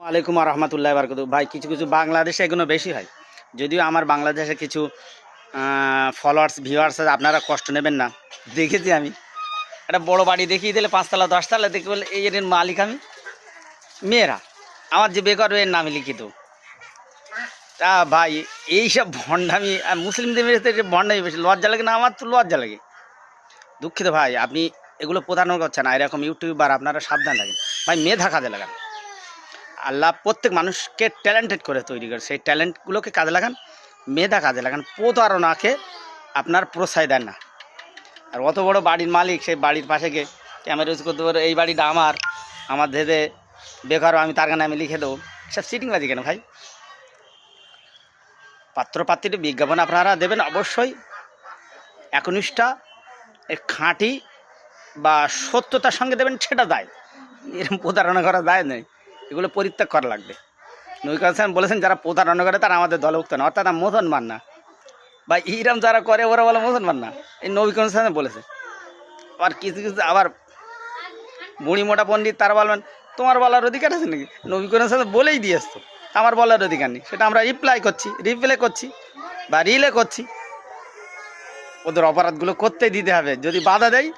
ওয়ালাইকুম রহমতুল্লাহ বারকাত ভাই, কিছু কিছু বাংলাদেশে এগুলো বেশি হয়। যদিও আমার বাংলাদেশে কিছু ফলোয়ার্স ভিউয়ার্স আপনারা কষ্ট নেবেন না। দেখেছি আমি। একটা বড় বাড়ি দেখিয়ে দিলে পাঁচতলা, দশতলা, দেখে বলে, এই এর মালিক আমি। মেয়েরা, আমার যে বেকার এর নামে লিখিত। তা ভাই, এইসব ভণ্ডামি, আর মুসলিমদের মেয়েদের ভণ্ডামি বেশি, লজ্জা লাগে না? আমার তো লজ্জা লাগে। দুঃখিত ভাই, আপনি এগুলো প্রতারণা করছেন এরকম ইউটিউবার আপনারা সাবধান থাকেন। ভাই, মেধা কাজে লাগান। আল্লাহ প্রত্যেক মানুষকে ট্যালেন্টেড করে তৈরি করে। সেই ট্যালেন্টগুলোকে কাজে লাগান, মেধা কাজে লাগান প্রতারণাকে আপনার প্রশ্রয় দেন না। আর অত বড় বাড়ির মালিক, সেই বাড়ির পাশে গিয়ে ক্যামেরা ইউজ করতে পারে এই বাড়িটা আমার আমার ধেদে বেকার, আমি তার গানে আমি লিখে দেবো। সব সিটিংবাজি কেন ভাই? পাত্রপাত্রীর বিজ্ঞাপন আপনারা দেবেন অবশ্যই। একনিষ্ঠা খাঁটি বা সত্যতার সঙ্গে দেবেন, সেটা দায়। এরকম প্রতারণা করা দায় নেই। এগুলো পরিত্যাগ করা লাগবে। নৈকা হোসেন বলেছেন, যারা প্রতারণা করে তারা আমাদের দলভুক্ত না, অর্থাৎ মুসলমান না। বা ইরাম যারা করে, ওরা বলে মুসলমান না। এই নবী হোসেন বলেছে। আবার কিছু কিছু আবার বুড়ি মোটা পণ্ডিত তারা বলবেন তোমার বলার অধিকার আছে নাকি? নবী হোসেন বলেই দিয়ে আসতো, আমার বলার অধিকার নেই। সেটা আমরা রিপ্লাই করছি রিপ্লে করছি বা রিলে করছি। ওদের অপরাধগুলো করতেই দিতে হবে। যদি বাধা দেয়,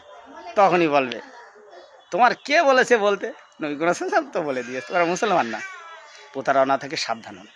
তখনই বলবে। তোমার কে বলেছে বলতে? নবী হোসেন তো বলে দিয়েছে। তারা মুসলমান না। প্রতারণা থেকে সাবধান হন।